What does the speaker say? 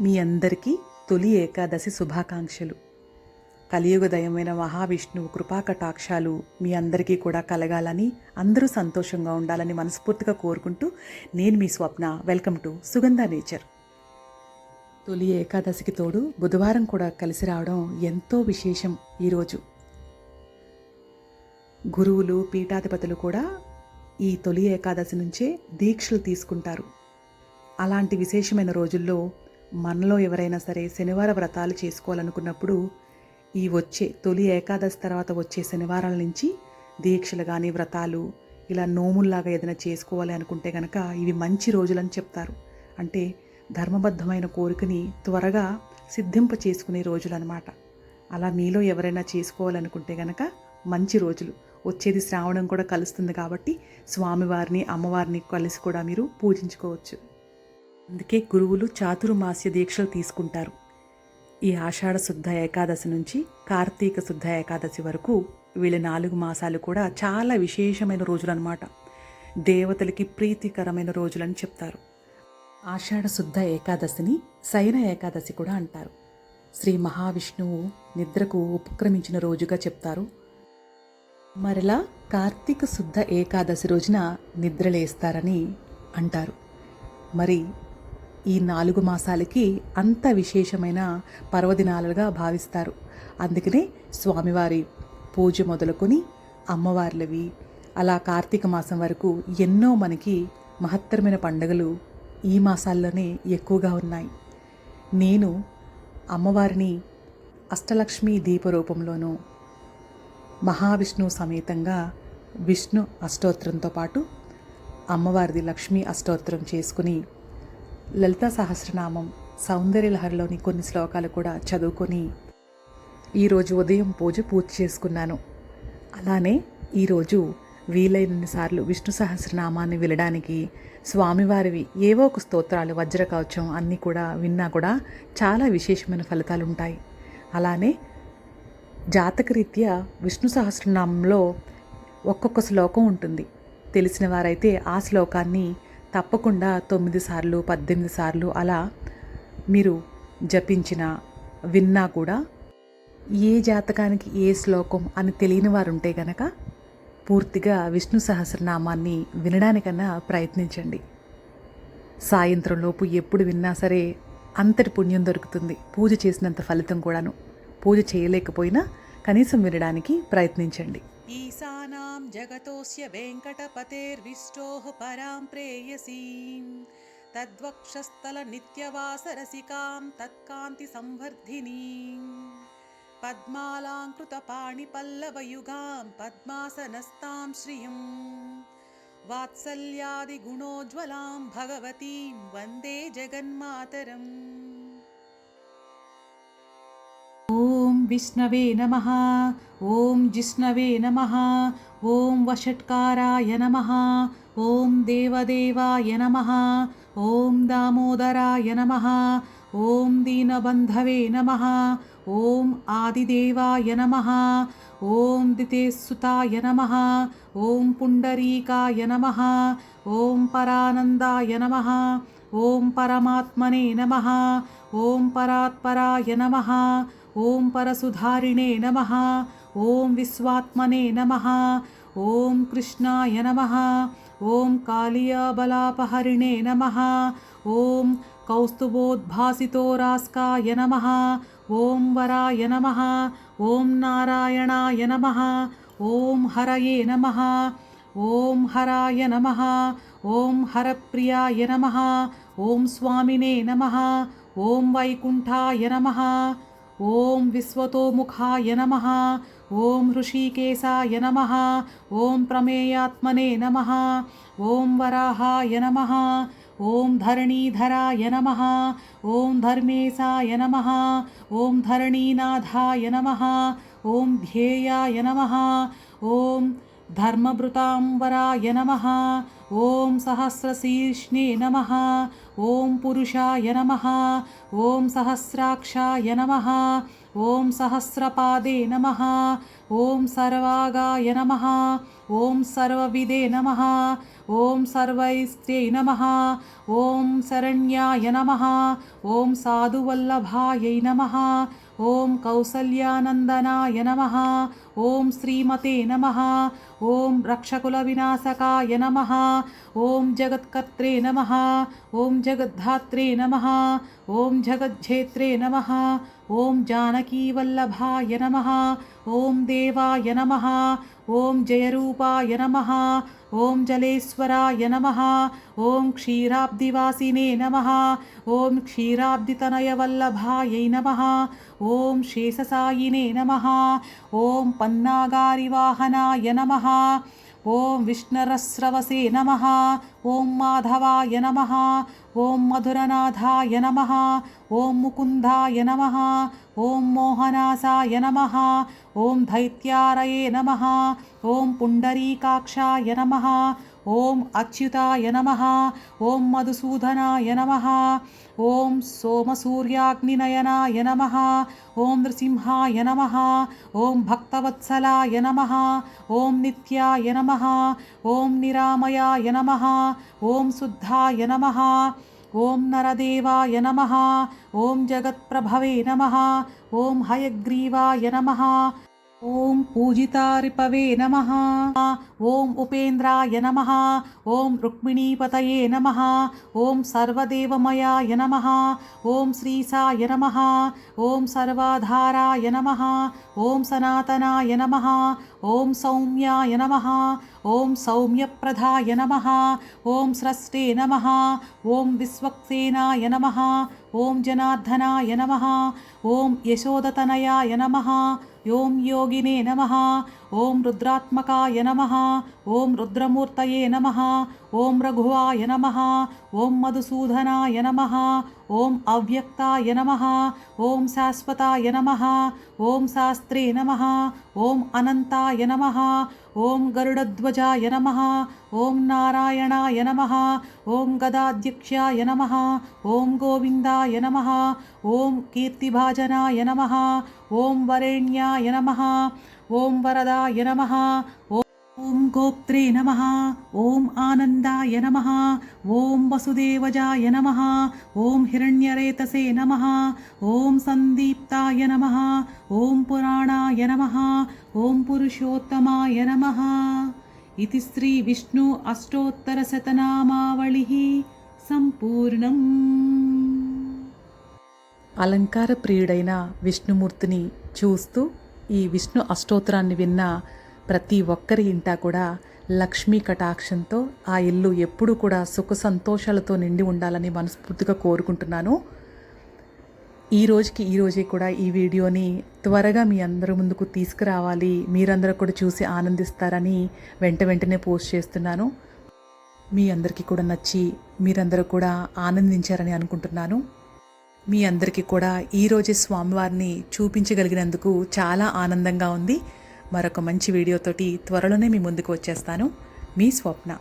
మీ అందరికీ తొలి ఏకాదశి శుభాకాంక్షలు. కలియుగదయమైన మహావిష్ణువు కృపాకటాక్షాలు మీ అందరికీ కూడా కలగాలని అందరూ సంతోషంగా ఉండాలని మనస్ఫూర్తిగా కోరుకుంటూ నేను మీ Swapna welcome to Sugandha nature. తొలి ఏకాదశికి తోడు బుధవారం కూడా కలిసి రావడం ఎంతో విశేషం ఈరోజు. గురువులు పీఠాధిపతులు కూడా ఈ తొలి ఏకాదశి నుంచే దీక్షలు తీసుకుంటారు. అలాంటి విశేషమైన రోజుల్లో మనలో ఎవరైనా సరే శనివార వ్రతాలు చేసుకోవాలనుకున్నప్పుడు ఈ వచ్చే తొలి ఏకాదశి తర్వాత వచ్చే శనివారాల నుంచి దీక్షలు కానీ వ్రతాలు ఇలా నోముల్లాగా ఏదైనా చేసుకోవాలి అనుకుంటే కనుక ఇవి మంచి రోజులని చెప్తారు. అంటే ధర్మబద్ధమైన కోరికని త్వరగా సిద్ధింప చేసుకునే రోజులు అనమాట అలా మీలో ఎవరైనా చేసుకోవాలనుకుంటే గనక మంచి రోజులు. వచ్చేది శ్రావణం కూడా కలుస్తుంది కాబట్టి స్వామివారిని అమ్మవారిని కలిసి కూడా మీరు పూజించుకోవచ్చు. అందుకే గురువులు చాతుర్మాస్య దీక్షలు తీసుకుంటారు. ఈ ఆషాఢ శుద్ధ ఏకాదశి నుంచి కార్తీక శుద్ధ ఏకాదశి వరకు వీళ్ళ నాలుగు మాసాలు కూడా చాలా విశేషమైన రోజులన్నమాట. దేవతలకి ప్రీతికరమైన రోజులని చెప్తారు. ఆషాఢ శుద్ధ ఏకాదశిని శయన ఏకాదశి కూడా అంటారు. శ్రీ మహావిష్ణువు నిద్రకు ఉపక్రమించిన రోజుగా చెప్తారు. మరలా కార్తీక శుద్ధ ఏకాదశి రోజున నిద్రలేస్తారని అంటారు. మరి ఈ నాలుగు మాసాలకి అంత విశేషమైన పర్వదినాలుగా భావిస్తారు. అందుకనే స్వామివారి పూజ మొదలుకొని అమ్మవార్లవి అలా కార్తీక మాసం వరకు ఎన్నో మనకి మహత్తరమైన పండుగలు ఈ మాసాల్లోనే ఎక్కువగా ఉన్నాయి. నేను అమ్మవారిని అష్టలక్ష్మి దీపరూపంలోనూ మహావిష్ణువు సమేతంగా విష్ణు అష్టోత్తరంతో పాటు అమ్మవారిది లక్ష్మీ అష్టోత్తరం చేసుకుని లలిత సహస్రనామం సౌందర్యలహరిలోని కొన్ని శ్లోకాలు కూడా చదువుకొని ఈరోజు ఉదయం పూజ పూర్తి చేసుకున్నాను. అలానే ఈరోజు వీలైనన్నిసార్లు విష్ణు సహస్రనామాన్ని వినడానికి స్వామివారివి ఏవో ఒక స్తోత్రాలు వజ్రకవచం అన్నీ కూడా విన్నా కూడా చాలా విశేషమైన ఫలితాలు ఉంటాయి అలానే జాతకరీత్యా విష్ణు సహస్రనామంలో ఒక్కొక్క శ్లోకం ఉంటుంది. తెలిసిన వారైతే ఆ శ్లోకాన్ని తప్పకుండా తొమ్మిది సార్లు పద్దెనిమిది సార్లు అలా మీరు జపించిన విన్నా కూడా ఏ జాతకానికి ఏ శ్లోకం అని తెలియని వారు ఉంటే గనక పూర్తిగా విష్ణు సహస్రనామాన్ని వినడానికన్నా ప్రయత్నించండి. సాయంత్రంలోపు ఎప్పుడు విన్నా సరే అంతటి పుణ్యం దొరుకుతుంది. పూజ చేసినంత ఫలితం కూడాను. పూజ చేయలేకపోయినా కనీసం వినడానికి ప్రయత్నించండి. ईसानां जगतोऽस्य वेङ्कटपतेर्विष्टोः परां प्रेयसीं। तद्वक्षस्थलनित्यवासरसिकां तत्कान्तिसंवर्धिनीं। पद्मालाङ्कृतपाणिपल्लवयुगां पद्मासनस्तां श्रियं वात्सल्यादिगुणोज्ज्वलां भगवतीं वन्दे जगन्मातरम्। వందే జగన్మాతరం ఓం విష్ణవే నమ ఓం జిష్ణవే నమ ఓం వషట్కారాయ నమ ఓం దేవదేవాయ నమ ఓం దామోదరాయ నమ ఓం దీనబంధవే నమ ఓం ఆదిదేవాయ నమ ఓం దితేసుతాయ నమ ఓం పుండరీకాయ నమ ఓం పరానందాయ నమ ఓం పరమాత్మనే నమ ఓం పరాత్పరాయ నమ ఓం పరసుధారిణే నమ ఓం విశ్వాత్మనే నమ ఓం కృష్ణాయ నమ ఓం కాళియాబలాపహరిణే నమ ఓం కౌస్తుభోద్భాసితోరాస్కాయ నమ ఓం వరాయ నమ ఓం నారాయణాయ నమ ఓం హరయే నమ ఓం హరాయ నమ ఓం హరప్రియాయ నమ ఓం స్వామినే నమ ఓం వైకుంఠాయ నమ ఓం విశ్వతోముఖాయ నమ ఓం హృషీకేశాయ నమ ఓం ప్రమేయాత్మనే నమ ఓం వరాహాయ నమ ఓం ధరణీధరాయ నమ ఓం ధర్మేశాయ నమ ఓం ధరణీనాథాయ నమ ఓం ధ్యేయాయ నమ ఓం సహస్రశీర్ష్ణే నమ ఓం పురుషాయ నమ ఓం సహస్రాక్షాయ నమ ఓం సహస్రపాదే నమ ఓం సర్వాగాయ నమ ఓం సర్వవిదే నమ ఓం సర్వైస్తే నమ ఓం శరణ్యాయ నమ ఓం సాధువల్లభాయై నమ ॐ कौसल्यानन्दनाय नमः। ॐ श्रीमते नमः। ॐ रक्षकुलविनाशकाय नमः। ॐ जगत्कर्त्रे नमः। ॐ जगद्धात्रे नमः। ॐ जगज्जेत्रे नमः। ॐ जानकीवल्लभाय नमः। ॐ देवाय नमः। ॐ जयरूपाय नमः। ॐ जलेश्वराय नमः। ॐ क्षीराब्दिवासिने नमः। ॐ क्षीराब्दितनयवल्लभायै नमः। ॐ शेषसायिने नमः। ॐ पन्नागारिवाहनाय नमः। ॐ विष्णरस्रवसे नमः ॐ माधवाय नमः ॐ मधुरनाथाय नमः ॐ मुकुन्दाय नमः ॐ मोहनासाय नमः ॐ दैत्यारये नमः ॐ पुण्डरीकाक्षाय नमः ఓం అచ్యుతాయ నమ ఓం మధుసూదనాయ నమ ఓం సోమసూర్యాగ్నినయనాయ నమ ఓం నృసింహాయ నమ ఓం భక్తవత్సలాయ నమ ఓం నిత్యాయ నమ ఓం నిరామయాయ నమ ఓం శుద్ధాయ నమ ఓం నరదేవాయ నమ ఓం జగత్ప్రభవే నమ ఓం హయగ్రీవాయ నమ ॐ पूजितारिपवे नमः ॐ उपेन्द्राय नमः ॐ रुक्मिणीपतये नमः ॐ सर्वदेवमयाय नमः ॐ श्रीसाय नमः ॐ सर्वाधाराय नमः ॐ सनातनाय नमः ॐ सौम्याय नमः ॐ सौम्यप्रधाय नमः ॐ स्रष्टे नमः ॐ विश्वक्सेनाय नमः ఓం జనార్దనాయ నమ ఓం యశోదతనయాయ నమ ఓం యోగినే నమ ఓం రుద్రాత్మకాయ నమ ఓం రుద్రమూర్తయే నమ ఓం రఘువాయ నమ ఓం మధుసూదనాయ నమ ఓం అవ్యక్తాయ నమ ఓం శాశ్వతాయ నమ ఓం శాస్త్రే నమ ఓం అనంతాయ నమ ఓం గరుడధ్వజాయ నమ ఓం నారాయణాయ నమ ఓం గదాధ్యక్షాయ నమ ఓం గోవిందాయ నమ ఓం కీర్తిభాజనాయ నమ ఓం వరేణ్యాయ నమ ఓం వరదాయ నమ. ఓం గోప్త్రే నమ. ఓం ఆనందాయ నమ. ఓం వసుదేవజాయ నమ. ఓం హిరణ్యరేతసే నమ. ఓం సందీప్తాయ నమ. ఓం పురాణాయ నమ. ఓం పురుషోత్తమాయ నమ. ఇది శ్రీ విష్ణు అష్టోత్తరశతనామావళి సంపూర్ణం. అలంకార ప్రియుడైన విష్ణుమూర్తిని చూస్తూ ఈ విష్ణు అష్టోత్తరాన్ని విన్న ప్రతి ఒక్కరి ఇంటా కూడా లక్ష్మీ కటాక్షంతో ఆ ఇల్లు ఎప్పుడూ కూడా సుఖ సంతోషాలతో నిండి ఉండాలని మనస్ఫూర్తిగా కోరుకుంటున్నాను. ఈ రోజుకి ఈ రోజే కూడా ఈ వీడియోని త్వరగా మీ అందరి ముందుకు తీసుకురావాలి. మీరందరూ కూడా చూసి ఆనందిస్తారని వెంట వెంటనే పోస్ట్ చేస్తున్నాను. మీ అందరికీ కూడా నచ్చి మీరందరూ కూడా ఆనందించారని అనుకుంటున్నాను. మీ అందరికీ కూడా ఈరోజు స్వామివారిని చూపించగలిగినందుకు చాలా ఆనందంగా ఉంది. మరొక మంచి వీడియోతోటి త్వరలోనే మీ ముందుకు వచ్చేస్తాను. మీ స్వప్న.